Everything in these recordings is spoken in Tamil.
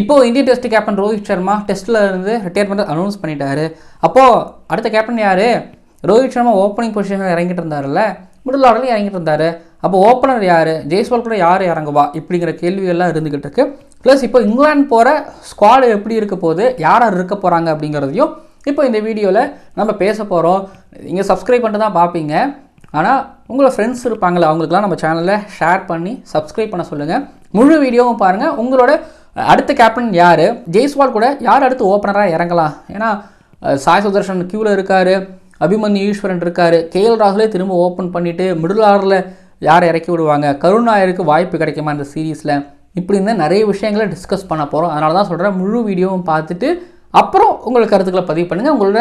இப்போது இந்திய டெஸ்ட் கேப்டன் ரோஹித் சர்மா டெஸ்ட்டில் இருந்து ரிட்டையர்மெண்ட் அனௌன்ஸ் பண்ணிட்டாரு. அப்போது அடுத்த கேப்டன் யார்? ரோஹித் சர்மா ஓப்பனிங் பொசிஷனில் இறங்கிட்டு இருந்தார்ல மிடில் ஆர்டர்லையும் இறங்கிட்டு இருந்தார். அப்போ ஓப்பனர் யார்? ஜெய்ஸ்வால் கூட யார் இறங்குவா? இப்படிங்கிற கேள்விகள்லாம் இருந்துகிட்டு இருக்கு. ப்ளஸ் இப்போ இங்கிலாந்து போகிற ஸ்குவாடு எப்படி இருக்க போகுது? யார் இருக்க போகிறாங்க அப்படிங்கிறதையும் இப்போ இந்த வீடியோவில் நம்ம பேச போகிறோம் நீங்கள் சப்ஸ்கிரைப் பண்ணிட்டு தான் பார்ப்பீங்க ஆனால் உங்களோட ஃப்ரெண்ட்ஸ் இருப்பாங்களே அவங்களுக்குலாம் நம்ம சேனலில் ஷேர் பண்ணி சப்ஸ்கிரைப் பண்ண சொல்லுங்கள் முழு வீடியோவும் பாருங்கள் உங்களோட அடுத்த கேப்டன் யார்? ஜெய்ஸ்வால் கூட யார் அடுத்து ஓப்பனராக இறங்கலாம்? ஏன்னா சாய் சுதர்ஷன் க்யூவில் இருக்கார் அபிமன்யு ஈஸ்வரன் இருக்கார் கேஎல் ராகுலே திரும்ப ஓப்பன் பண்ணிவிட்டு மிடில் ஆர்டரில் யாரை இறக்கி விடுவாங்க? கருண் நாயருக்கு வாய்ப்பு கிடைக்குமா இந்த சீரீஸில் இப்படி இருந்தால் நிறைய விஷயங்களை டிஸ்கஸ் பண்ண போகிறோம் அதனால தான் சொல்கிறேன் முழு வீடியோவும் பார்த்துட்டு அப்புறம் உங்கள் கருத்துக்களை பதிவு பண்ணுங்கள் உங்களோட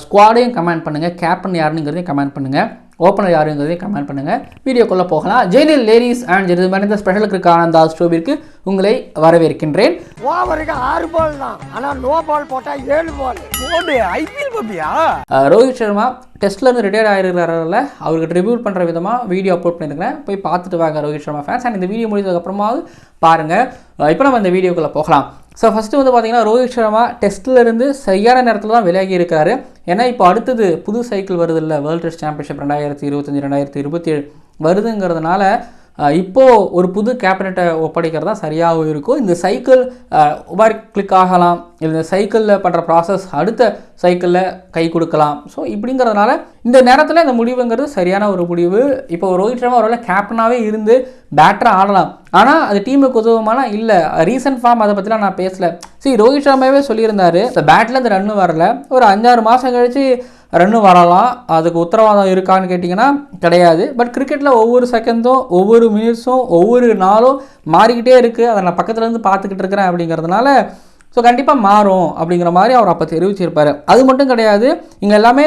ஸ்குவாடையும் கமெண்ட் பண்ணுங்கள் கேப்டன் யாருங்கிறதையும் கமெண்ட் பண்ணுங்கள் ஓப்பனர் யாருங்கிறதையும் கமெண்ட் பண்ணுங்கள் வீடியோக்குள்ளே போகலாம். ஜெயிலில் லேடிஸ் அண்ட் ஜெருமன் இந்த ஸ்பெஷல் கிரிக் ஆனந்தா ஸ்டோபிற்கு உங்களை வரவேற்கின்றேன். ஓவருக்கு ஆறு பால் தான். ஆனா நோ பால் போட்டா ஏழு பால் ஐபிஎல் பாப்பியா ரோஹித் சர்மா டெஸ்ட்ல இருந்து ரிட்டையர் ஆகிருக்கிறாரில் அவருக்கு ட்ரிபியூட் பண்ணுற விதமாக வீடியோ அப்லோட் பண்ணியிருக்கிறேன். போய் பார்த்துட்டு வாங்க ரோஹித் சர்மா ஃபேன்ஸ் அண்ட் இந்த வீடியோ முடிச்சதுக்கப்புறமாவது பாருங்கள் இப்போ நம்ம இந்த வீடியோக்குள்ளே போகலாம். ஸோ ஃபஸ்ட்டு வந்து பார்த்தீங்கன்னா ரோஹித் சர்மா டெஸ்ட்டில் இருந்து சரியான நேரத்தில் தான் விலகி இருக்காரு. ஏன்னா இப்போ அடுத்தது புது சைக்கிள் வருது இல்லை வேர்ல்டு டெஸ்ட் சாம்பியன்ஷிப் ரெண்டாயிரத்தி இருபத்தஞ்சி ரெண்டாயிரத்தி இருபத்தி ஏழு வருதுங்கிறதுனால இப்போது இப்போ ஒரு புது கேபினட்டை ஒப்படைக்கிறதா சரியாகவும் இருக்கும் இந்த சைக்கிள் உபார் கிளிக் ஆகலாம் இந்த சைக்கிளில் பண்ணுற ப்ராசஸ் அடுத்த சைக்கிளில் கை கொடுக்கலாம். ஸோ இப்படிங்கிறதுனால இந்த நேரத்தில் இந்த முடிவுங்கிறது சரியான ஒரு முடிவு. இப்போ ரோஹித் சர்மா ஒருவேளை கேப்டனாகவே இருந்து பேட்டராக ஆடலாம். ஆனால் அது டீமுக்கு உதவுமானா இல்லை. ரீசன்ட் ஃபார்ம் அதை பற்றிலாம் நான் பேசல. சரி ரோஹித் சர்மாவே சொல்லியிருந்தார் இந்த பேட்டில் இந்த ரன்னு வரல. ஒரு அஞ்சாறு மாதம் கழித்து ரன்னு வரலாம். அதுக்கு உத்தரவாதம் இருக்கான்னு கேட்டிங்கன்னா கிடையாது. பட் கிரிக்கெட்டில் ஒவ்வொரு செகண்டும் ஒவ்வொரு மினிட்ஸும் ஒவ்வொரு நாளும் மாறிக்கிட்டே இருக்குது அதை நான் பக்கத்துலேருந்து பார்த்துக்கிட்டு இருக்கிறேன் அப்படிங்கிறதுனால ஸோ கண்டிப்பாக மாறும் அப்படிங்கிற மாதிரி அவர் அப்போ தெரிவிச்சிருப்பார். அது மட்டும் கிடையாது. இங்கே எல்லாமே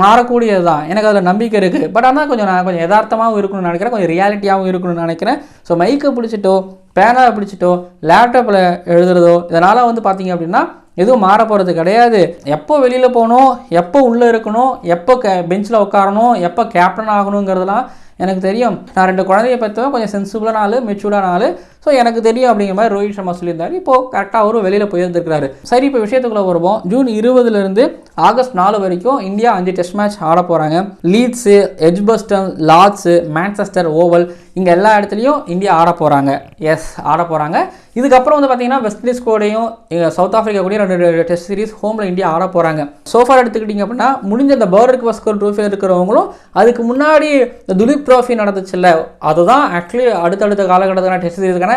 மாறக்கூடியது தான் எனக்கு அதில் நம்பிக்கை இருக்குது பட் ஆனால் கொஞ்சம் நான் கொஞ்சம் யதார்த்தமாகவும் இருக்கணும்னு நினைக்கிறேன். கொஞ்சம் ரியாலிட்டியாகவும் இருக்கணும்னு நினைக்கிறேன். ஸோ மைக்கை பிடிச்சிட்டோ பேனாவை பிடிச்சிட்டோ லேப்டாப்பில் எழுதுறதோ இதனால் வந்து பார்த்தீங்க அப்படின்னா எதுவும் மாற போகிறது கிடையாது. எப்போ வெளியில் போகணும் எப்போ உள்ளே இருக்கணும் எப்போ க பெஞ்சில் உட்காரணும் எப்போ கேப்டன் ஆகணுங்கிறதுலாம் எனக்கு தெரியும். நான் ரெண்டு குழந்தைய பற்றவும் கொஞ்சம் சென்சிபிளான ஆள் மெச்சூர்டான ஆள் ஸோ எனக்கு தெரியும் அப்படிங்கிற மாதிரி ரோஹித் சர்மா சொல்லியிருந்தார். இப்போது கரெக்டாக அவரும் வெளியில் போயிருந்துருக்காரு சரி இப்போ விஷயத்துக்குள்ளே வருவோம். ஜூன் இருபதுலேருந்து ஆகஸ்ட் நாலு வரைக்கும் இந்தியா அஞ்சு டெஸ்ட் மேட்ச் ஆட போகிறாங்க Leeds Edgbaston Lord's Manchester Oval இங்கே எல்லா இடத்துலையும் இந்தியா ஆட போகிறாங்க எஸ் ஆட போகிறாங்க இதுக்கப்புறம் வந்து பார்த்தீங்கன்னா வெஸ்ட் இண்டீஸ் கூடயும் சவுத் ஆஃப்ரிக்கா கூடயும் ரெண்டு டெஸ்ட் சீரிஸ் ஹோமில் இந்தியா ஆட போகிறாங்க சோஃபார் எடுத்துக்கிட்டிங்க அப்படின்னா முடிஞ்ச அந்த பர்டர் கவஸ்கர் ட்ரோஃபி இருக்கிறவங்களும் அதுக்கு முன்னாடி இந்த துலீப் ட்ரோஃபி நடந்துச்சுல்ல அதுதான் ஆக்சுவலி அடுத்தடுத்த காலகட்டத்தில் டெஸ்ட் சீரிஸ்க்கான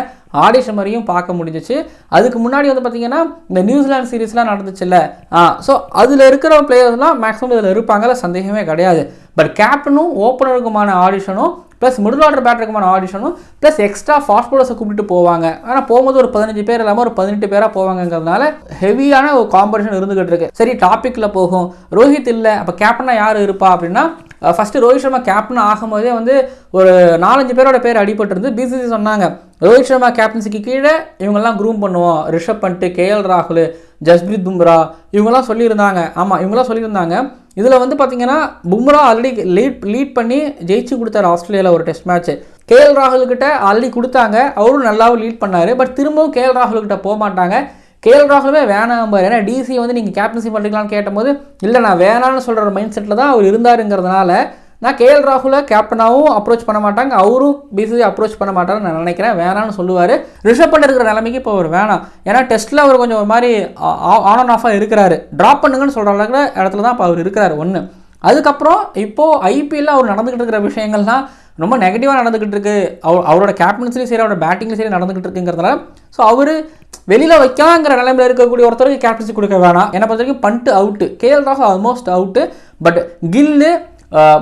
ஆடிஷன் வரையும் பார்க்க முடிஞ்சிச்சு. அதுக்கு முன்னாடி வந்து பார்த்தீங்கன்னா இந்த நியூசிலாந்து சீரிஸ்லாம் நடந்துச்சுல்ல? ஆ ஸோ அதில் இருக்கிற பிளேயர்ஸ்லாம் மேக்ஸிமம் இதில் இருப்பாங்கல்ல சந்தேகமே கிடையாது. பட் கேப்டனும் ஓப்பனருக்குமான ஆடிஷனும் ப்ளஸ் மிடில் ஆர்டர் பேட்டருக்குமான ஆடிஷனும் ப்ளஸ் எக்ஸ்ட்ரா ஃபாஸ்ட் பவுலர்ஸை கூப்பிட்டு போவாங்க. ஆனால் போகும்போது ஒரு பதினஞ்சு பேர் இல்லாமல் ஒரு பதினெட்டு பேராக போவாங்கங்கிறதுனால ஹெவியான ஒரு காம்படிஷன் இருந்துகிட்டு இருக்கு. சரி டாப்பிக்கில் போகும். ரோஹித் இல்லை அப்போ கேப்டனாக யார் இருப்பா அப்படின்னா ஃபஸ்ட்டு ரோஹித் சர்மா கேப்டன் ஆகும்போதே வந்து ஒரு நாலஞ்சு பேரோட பேர் அடிபட்டிருந்து பிசிசி சொன்னாங்க. ரோஹித் சர்மா கேப்டன்சிக்கு கீழே இவங்கெல்லாம் க்ரூம் பண்ணுவோம். ரிஷப் பண்ட் கேஎல் ராகுல் ஜஸ்பிரீத் பும்ரா இவங்கெல்லாம் சொல்லியிருந்தாங்க. ஆமாம் இவங்கெல்லாம் சொல்லியிருந்தாங்க. இதில் வந்து பார்த்தீங்கன்னா பும்ரா ஆல்ரெடி லீட் லீட் பண்ணி ஜெயிச்சு கொடுத்தாரு ஆஸ்திரேலியாவில் ஒரு டெஸ்ட் மேட்ச் கேஎல் ராகுல்கிட்ட ஆல்ரெடி கொடுத்தாங்க. அவரும் நல்லாவும் லீட் பண்ணார். பட் திரும்பவும் கேஎல் ராகுல் கிட்ட போக மாட்டாங்க கேஎல் ராகுலுமே வேணாம் பாரு. ஏன்னா டிசி வந்து நீங்கள் கேப்டன்சி பண்ணுறீங்களான்னு கேட்டபோது இல்லை நான் வேணான்னு சொல்கிற ஒரு மைண்ட் செட்டில் தான் அவர் இருந்தாருங்கிறதுனால நான் கேஎல் ராகுலை கேப்டனாகவும் அப்ரோச் பண்ண மாட்டாங்க. அவரும் பிசிசி அப்ரோச் பண்ண மாட்டாருன்னு நான் நினைக்கிறேன். வேணான்னு சொல்லுவார். ரிஷப் பண்ண இருக்கிற நிலைமைக்கு இப்போ அவர் வேணாம். ஏன்னா டெஸ்ட்டில் அவர் கொஞ்சம் ஒரு மாதிரி ஆன் அண்ட் ஆஃபாக இருக்கிறாரு. ட்ராப் பண்ணுங்கன்னு சொல்கிற அளவுக்கு இடத்துல தான் இப்போ அவர் இருக்கிறார் ஒன்று அதுக்கப்புறம் இப்போது ஐபிஎல்ல அவர் நடந்துக்கிட்டு இருக்கிற விஷயங்கள்லாம் ரொம்ப நெகட்டிவாக நடந்துக்கிட்டு இருக்கு. அவர் அவரோட கேப்டன்ஸ்லேயும் சரி அவரோட பேட்டிங்லையும் சரி நடந்துக்கிட்டு இருக்குங்கிறதுனால ஸோ அவர் வெளியில் வைக்கலாங்கிற நிலைமையில் இருக்கக்கூடிய ஒருத்தருக்கு கேப்டன்சி கொடுக்க வேணாம். என்னை பொறுத்த வரைக்கும் பண்ட்டு அவுட்டு கேஎல் ராகுல் almost out but Gill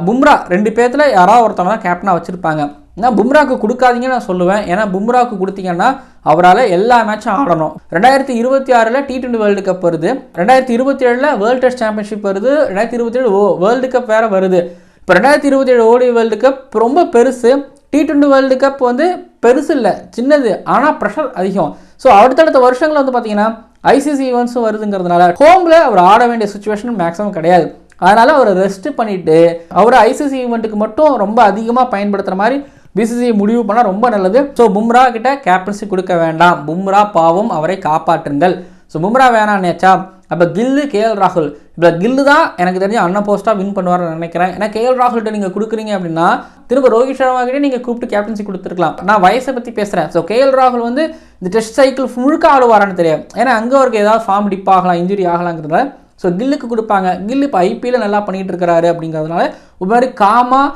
Bumrah ரெண்டு பேர்த்தில் யாராவது ஒருத்தவங்க தான் கேப்டனாக வச்சுருப்பாங்க. ஏன்னா பும்ராக்கு கொடுக்காதீங்கன்னு நான் சொல்லுவேன். ஏன்னா பும்ராக்கு கொடுத்தீங்கன்னா அவரால் எல்லா மேட்சும் ஆடணும். ரெண்டாயிரத்தி இருபத்தி ஆறில் டி டுவெண்ட்டி வேர்ல்டு கப் வருது. ரெண்டாயிரத்தி இருபத்தி ஏழில் வேர்ல்டு டெஸ்ட் சாம்பியன்ஷிப் வருது. ரெண்டாயிரத்தி இருபத்தி ஏழு வேர்ல்டு கப் வேறு வருது. இப்போ ரெண்டாயிரத்தி இருபத்தி ஏழு ஓடி வேர்ல்டு கப் ரொம்ப பெருசு. டி டுவெண்ட்டி வேர்ல்டு கப் வந்து பெருசு இல்லை சின்னது ஆனால் ப்ரெஷர் அதிகம். ஸோ அடுத்தடுத்த வருஷங்களில் வந்து பார்த்தீங்கன்னா ஐசிசி ஈவெண்ட்ஸும் வருதுங்கிறதுனால ஹோமில் அவர் ஆட வேண்டிய சுச்சுவேஷன் மேக்ஸிமம் கிடையாது. அதனால் அவரை ரெஸ்ட் பண்ணிவிட்டு அவரை ஐசிசி ஈவெண்ட்டுக்கு மட்டும் ரொம்ப அதிகமாக பயன்படுத்துகிற மாதிரி பிசிசிஐ முடிவு பண்ணால் ரொம்ப நல்லது. ஸோ பும்ரா கிட்ட கேப்டன்சி கொடுக்க வேண்டாம். பும்ரா பாவம் அவரை காப்பாற்றுங்கள். ஸோ பும்ரா வேணான்னேச்சா அப்போ கில்லு கேஎல் ராகுல். இப்போ கில்லு தான் எனக்கு தெரிஞ்ச அண்ணன் போஸ்ட்டாக வின் பண்ணுவார்னு நினைக்கிறேன். ஏன்னா கேஎல் ராகுல்கிட்ட நீங்கள் கொடுக்குறீங்க அப்படின்னா திரும்ப ரோஹித் சர்மா கிட்டே நீங்கள் கூப்பிட்டு கேப்டன்சி கொடுத்துருக்கலாம். நான் வயசை பற்றி பேசுகிறேன் ஸோ கேஎல் ராகுல் வந்து இந்த டெஸ்ட் சைக்கிள் முழுக்க ஆடுவாரான்னு தெரியும் ஏன்னா அங்கே அவருக்கு ஏதாவது ஃபார்ம் டிப் ஆகலாம் இன்ஜுரி ஆகலாங்கிறதுனால ஸோ கில்லுக்கு கொடுப்பாங்க. கில்லு இப்போ ஐபிஎல் நல்லா பண்ணிகிட்டு இருக்கிறாரு அப்படிங்கிறதுனால ஒரு மாதிரி காமாக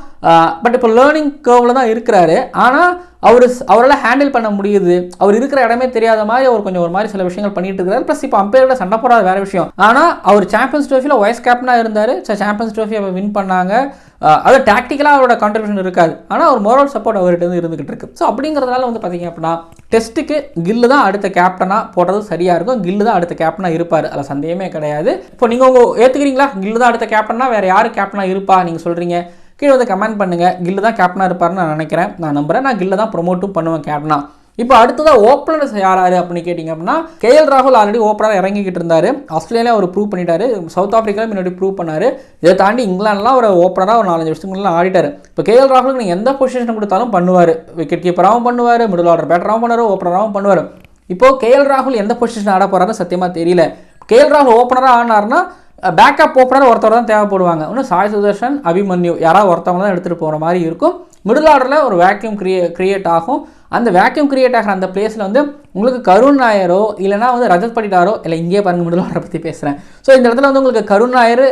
பட் இப்போ லேர்னிங் கேர்வில் தான் இருக்கிறாரு. ஆனால் அவர் அவரால் ஹேண்டில் பண்ண முடியுது. அவர் இருக்கிற இடமே தெரியாத மாதிரி அவர் கொஞ்சம் ஒரு மாதிரி சில விஷயங்கள் பண்ணிட்டு இருக்காரு ப்ளஸ் இப்போ அம்பையரோட சண்டை போடாத வேற விஷயம். ஆனால் அவர் சாம்பியன்ஸ் ட்ரோஃபியில் வைஸ் கேப்டனாக இருந்தார். சாம்பியன்ஸ் ட்ரோஃபி அவர் வின் பண்ணாங்க. அஹ் அது டாக்டிக்கலாக அவரோட கான்ட்ரிபியூஷன் இருக்காது. ஆனால் அவர் மோரல் சப்போர்ட் அவர்கிட்ட இருந்து இருந்துகிட்டு இருக்கு. ஸோ அப்படிங்கிறதுனால வந்து பார்த்தீங்க அப்படின்னா டெஸ்ட்டுக்கு கில்லு தான் அடுத்த கேப்டனாக போடுறது சரியாக இருக்கும். கில்லு தான் அடுத்த கேப்டனாக இருப்பார். அதில் சந்தேகமே கிடையாது. இப்போ நீங்கள் உங்கள் ஏற்றுக்கிறீங்களா கில்லு தான் அடுத்த கேப்டனா வேறு யார் கேப்டனாக இருப்பா? நீங்கள் சொல்கிறீங்க கீழே வந்து கமெண்ட் பண்ணுங்கள் கில்லு தான் கேப்டனாக இருப்பார்னு நான் நினைக்கிறேன். நான் நம்புறேன். நான் கில்ல தான் ப்ரொமோட்டும் பண்ணுவேன் கேப்டனா இப்போ அடுத்ததாக ஓப்பனர்ஸ் யார் யார் அப்படின்னு கேட்டிங்க அப்படின்னா கேஎல் ராகுல் ஆல்ரெடி ஓப்பனராக இறங்கிக்கிட்டு இருந்தார். ஆஸ்திரேலியா அவர் ப்ரூவ் பண்ணிட்டாரு. சவுத் ஆஃப்ரிக்காவில் முன்னாடி ப்ரூவ் பண்ணார். இதை தாண்டி இங்கிலாந்துலாம் ஒரு ஓப்பனராக ஒரு நாலஞ்சு வருஷங்கள்லாம் ஆடிட்டார். இப்போ கேஎல் ராகுலுக்கு நீங்கள் எந்த பொசிஷன் கொடுத்தாலும் பண்ணுவார். விக்கெட் கீப்பராகவும் பண்ணுவார் மிடில் ஆர்டர் பேட்டராகவும் பண்ணுவார் ஓப்பனராகவும் பண்ணுவார். இப்போ கேஎல் ராகுல் எந்த பொசிஷன் ஆட போகிறாருன்னு சத்தியமாக தெரியல. கேஎல் ராகுல் ஓப்பனராக ஆனார்னா பேக்கப் ஓப்பனர் ஒருத்தர் தான் தேவைப்படுவாங்க. இன்னும் சாய் சுதர்ஷன் அபிமன்யு யாராவது ஒருத்தவங்க தான் எடுத்துகிட்டு போகிற மாதிரி இருக்கும். மிடில் ஆர்டரில் ஒரு வேக்யூம் கிரியே கிரியேட் ஆகும். அந்த வேக்யூம் கிரியேட் ஆகிற அந்த பிளேஸில் வந்து உங்களுக்கு கருண் நாயரோ இல்லைனா வந்து ரஜத் படிட்டாரோ இல்லை இங்கே பாருங்க மிடில் ஆர்டரை பற்றி பேசுகிறேன் ஸோ இந்த இடத்துல வந்து உங்களுக்கு கருண் நாயர்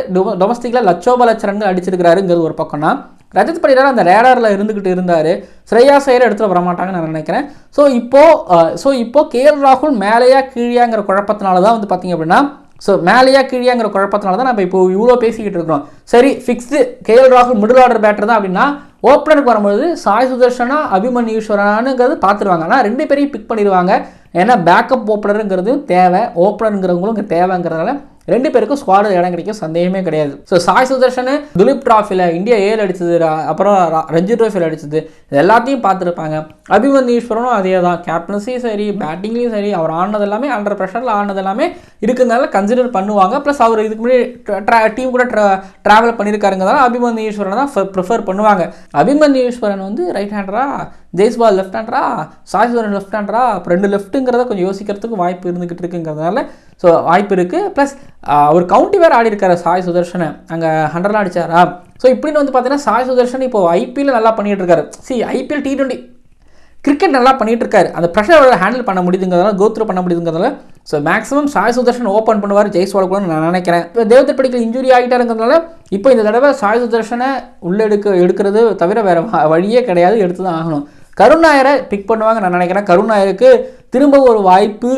டொமஸ்டிக்கில் லட்சோப லட்ச ரன்கள் அடிச்சிருக்கிறாருங்கிறது ஒரு பக்கம்னா ரஜத் படிடார் அந்த ரேடாரில் இருந்துக்கிட்டு இருந்தார். ஸ்ரேயா சையர் எடுத்துகிட்டு வர மாட்டாங்கன்னு நான் நினைக்கிறேன். ஸோ இப்போது ஸோ இப்போது கேஎல் ராகுல் மேலேயா கீழேங்கிற குழப்பத்தினால தான் வந்து பார்த்தீங்க அப்படின்னா ஸோ மேலேயா கீழேங்கிற குழப்பத்தினால தான் நம்ம இப்போ இவ்வளோ பேசிக்கிட்டு இருக்கிறோம். சரி ஃபிக்ஸ்டு கேஎல் ராகுல் மிடில் ஆர்டர் பேட்டர் தான் அப்படின்னா ஓப்பனருக்கு வரும்போது சாய் சுதர்ஷனா அபிமன் ஈஸ்வரனானுங்கிறது பார்த்துருவாங்க. ஆனால் ரெண்டு பேரையும் பிக் பண்ணிடுவாங்க. ஏன்னா பேக்கப் ஓப்பனருங்கிறது தேவை. ஓப்பனருங்கிறவங்களும் இங்கே தேவைங்கிறதுனால ரெண்டு பேருக்கும் ஸ்குவாடு இடம் கிடைக்கும் சந்தேகமே கிடையாது. ஸோ சாய் சுதர்ஷன் துலீப் ட்ராஃபியில் இந்தியா ஏல் அடித்தது அப்புறம் ரஞ்சி ட்ராஃபியில் அடிச்சது இது எல்லாத்தையும் பார்த்துருப்பாங்க. அபிமன்யு ஈஸ்வரனும் அதே தான் கேப்டன்சியும் சரி பேட்டிங்லேயும் சரி அவர் ஆனது எல்லாமே அண்டர் ப்ரெஷரில் ஆனது எல்லாமே இருக்கிறதுனால கன்சிடர் பண்ணுவாங்க. ப்ளஸ் அவர் இதுக்கு முன்னாடி டீம் கூட ட்ராவல் பண்ணியிருக்காருங்கிறதால அபிமன்யு ஈஸ்வரனை தான் ப்ரிஃபர் பண்ணுவாங்க. அபிமன்யு ஈஸ்வரன் வந்து ரைட் ஹேண்டராக ஜெய்ஸ்பால் லெஃப்ட் ஹேண்டரா சாய் சுதர்ஷன் லெஃப்ட் ஹேண்டரா அப்போ ரெண்டு லெஃப்ட்டுங்கிறத கொஞ்சம் யோசிக்கிறதுக்கு வாய்ப்பு இருந்துகிட்டு இருக்குங்கிறதுனால ஸோ வாய்ப்பு இருக்குது ப்ளஸ் அவர் கவுண்டி வேறு ஆடி இருக்கார் சாய் சுதர்ஷனை அங்கே ஹண்ட்ரட்லாம் அடிச்சாரா? ஸோ இப்படின்னு வந்து பார்த்தீங்கன்னா சாய் சுதர்ஷன் இப்போ ஐபிஎல் நல்லா பண்ணிகிட்டு இருக்காரு. சி ஐபிஎல் டி ட்வெண்ட்டி கிரிக்கெட் நல்லா பண்ணிகிட்டு இருக்காரு. அந்த ப்ரெஷர் ஹேண்டில் பண்ண முடியுதுங்கிறதால கோத்ரூ பண்ண முடியுதுங்கிறதால so maximum Sai Sudharsan open பண்ணுவார் ஜெய்ஸ்வால் கூட நான் நினைக்கிறேன். இப்போ தேவதர் படிக்கல் இன்ஜுரி ஆகிட்டாருங்கிறதுனால இப்போ இந்த தடவை சாய் சுதர்ஷனை உள்ளே எடுக்க எடுக்கிறது தவிர வேறு வழியே கிடையாது எடுத்து தான் ஆகணும். கருணாயரை பிக் பண்ணுவாங்க நான் நினைக்கிறேன். கருணாயருக்கு திரும்ப ஒரு வாய்ப்பு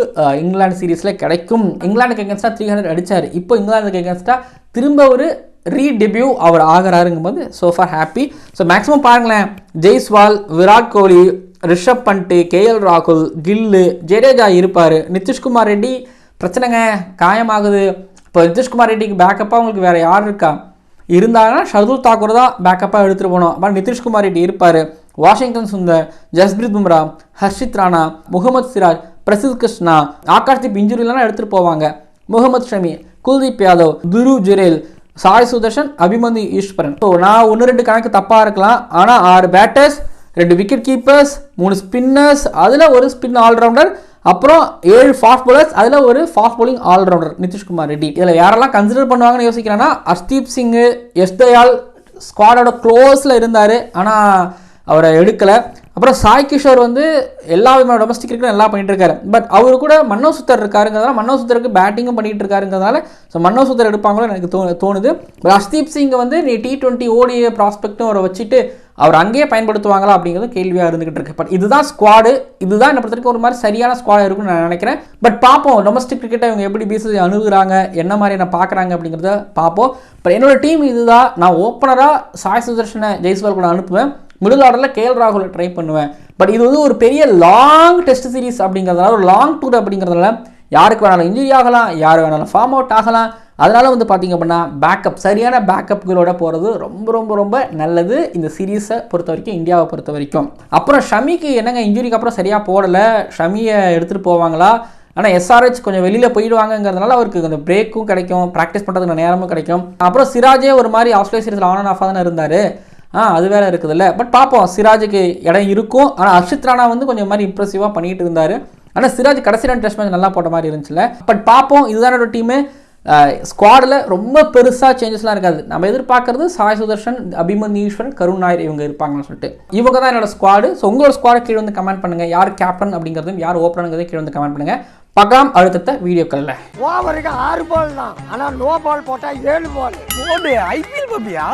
இங்கிலாந்து சீரீஸில் கிடைக்கும். இங்கிலாந்துக்கு எகேன்ஸ்டாக த்ரீ ஹண்ட்ரட் அடித்தார் இப்போ இங்கிலாந்துக்கு எகேன்ஸ்டாக திரும்ப ஒரு ரீடெபியூ அவர் ஆகிறாருங்கும்போது so far happy so maximum பாருங்களேன். ஜெய்ஸ்வால் விராட் கோலி ரிஷப் பண்ட்டு கேஎல் ராகுல் கில்லு ஜடேஜா இருப்பார். நிதிஷ்குமார் ரெட்டி பிரச்சனைங்க காயமாகுது. இப்போ நிதிஷ்குமார் ரெட்டிக்கு பேக்கப்பாக உங்களுக்கு வேறு யார் இருக்கா? இருந்தாங்கன்னா ஷர்துல் தாக்கூர் தான் பேக்கப்பாக எடுத்துகிட்டு போனோம் அப்புறம் நிதிஷ்குமார் ரெட்டி இருப்பார். வாஷிங்டன் சுந்தர் ஜஸ்பிரித் பும்ரா ஹர்ஷித் ராணா முகமது சிராஜ் பிரசித் கிருஷ்ணா ஆகாஷ் தீப் இன்ஜுரிலாம் எடுத்துகிட்டு போவாங்க. முகமது ஷமி குல்தீப் யாதவ் துரு ஜுரேல் சாய் சுதர்ஷன் அபிமன்யு ஈஸ்வரன். ஸோ நான் ஒன்று ரெண்டு கணக்கு தப்பாக இருக்கலாம். ஆனால் ஆறு பேட்டர்ஸ் ரெண்டு விக்கெட் கீப்பர்ஸ் மூணு ஸ்பின்னர்ஸ் அதில் ஒரு ஸ்பின் ஆல்ரவுண்டர் அப்புறம் ஏழு ஃபாஸ்ட் பவுலர்ஸ் அதில் ஒரு fast bowling allrounder Nitish Kumar Reddy. இதில் யாரெல்லாம் கன்சிடர் பண்ணுவாங்கன்னு யோசிக்கிறேன்னா அர்ஷ்தீப் சிங்கு எஸ் தயால் ஸ்குவாடோட க்ளோஸில் இருந்தார். ஆனால் அவரை எடுக்கலை. அப்புறம் சாய் கிஷோர் வந்து எல்லா விதமான டொமஸ்டிக் கிரிக்கெட் நல்லா பண்ணிட்டு இருக்காரு பட் அவர் கூட மன்னோ சுத்தர் இருக்காருங்கிறதால மன்னோ சுத்தருக்கு பேட்டிங்கும் பண்ணிட்டு இருக்காருங்கிறதால ஸோ மன்னோ சுத்தர் எடுப்பாங்களோ எனக்கு தோ தோணுது. பட் ஹர்ஷ்தீப் சிங் வந்து நீ டி டுவெண்ட்டி ஓடிய ப்ராஸ்பெக்ட்டும் அவரை வச்சுட்டு அவர் அங்கேயே பயன்படுத்துவாங்களா அப்படிங்கிறது கேள்வியாக இருந்துகிட்டு இருக்கு. பட் இதுதான் ஸ்குவாடு இதுதான் என்ன பொறுத்த வரைக்கும் ஒரு மாதிரி சரியான ஸ்குவாட் இருக்கும்னு நான் நினைக்கிறேன். பட் பார்ப்போம் டொமஸ்டிக் கிரிக்கெட்டை இவங்க எப்படி பிசிசி அணுகுறாங்க என்ன மாதிரி என்ன பார்க்குறாங்க அப்படிங்கிறத பார்ப்போம். பட் என்னோட டீம் இதுதான். நான் ஓப்பனராக சாய் சுதர்ஷனை ஜெய்ஸ்வால் கூட அனுப்புவேன். மிடில் ஆர்டரில் கேஎல் ராகுலை ட்ரை பண்ணுவேன். பட் இது வந்து ஒரு பெரிய லாங் டெஸ்ட் சீரிஸ் அப்படிங்கிறதுனால ஒரு லாங் டூர் அப்படிங்கிறதுனால யாருக்கு வேணாலும் இன்ஜுரி ஆகலாம் யார் வேணாலும் ஃபார்ம் அவுட் ஆகலாம். அதனால் வந்து பார்த்தீங்க அப்படின்னா பேக்கப் சரியான பேக்கப்களோட போகிறது ரொம்ப ரொம்ப ரொம்ப நல்லது இந்த சீரீஸை பொறுத்த வரைக்கும் இந்தியாவை பொறுத்த வரைக்கும். அப்புறம் ஷமிக்கு என்னங்க இன்ஜுரிக்கு அப்புறம் சரியாக போடலை? ஷமியை எடுத்துகிட்டு போவாங்களா? ஆனால் எஸ்ஆர்ஹெச் கொஞ்சம் வெளியில் போயிடுவாங்கங்கிறதுனால அவருக்கு அந்த பிரேக்கும் கிடைக்கும் ப்ராக்டிஸ் பண்ணுறதுக்கு நேரமும் கிடைக்கும். அப்புறம் சிராஜே ஒரு மாதிரி ஆஸ்திரேலியா சீரீஸில் ஆன் அண்ட் ஆஃபாக தானே இருந்தார். ஆ அது வேற இருக்குதுல்ல. பட் பார்ப்போம் சிராஜுக்கு இடம் இருக்கும். ஆனால் அர்ஷித் ராணா வந்து கொஞ்சம் மாதிரி இம்ப்ரெசிவாக பண்ணிட்டு இருந்தார். ஆனால் சிராஜ் கடைசி ரெண்டு டெஸ்ட் மேட்ச் நல்லா போட்ட மாதிரி இருந்துச்சுல பட் பார்ப்போம் இதுதான ஒரு டீமு ஸ்குவாடில் ரொம்ப பெருசாக சேஞ்சஸ்லாம் இருக்காது. நம்ம எதிர்பார்க்கறது சாய் சுதர்ஷன் அபிமன்யு ஈஸ்வரன் கருண் நாயர் இவங்க இருப்பாங்கன்னு சொல்லிட்டு. இவங்க தான் என்னோட ஸ்குவாடு ஸோ உங்களோட ஸ்குவாடு கீழே வந்து கமெண்ட் பண்ணுங்கள் யார் கேப்டன் அப்படிங்கிறதும் யார் ஓப்பனுங்கிறதையும் கீழே வந்து கமெண்ட் பண்ணுங்கள் பார்க்கலாம் அடுத்தடுத்த வீடியோக்களில். ஓவருக்கு ஆறு பால் தான். ஆனா நோ பால் போட்டா ஏழு பால் ஐபிஎல் பாப்பியா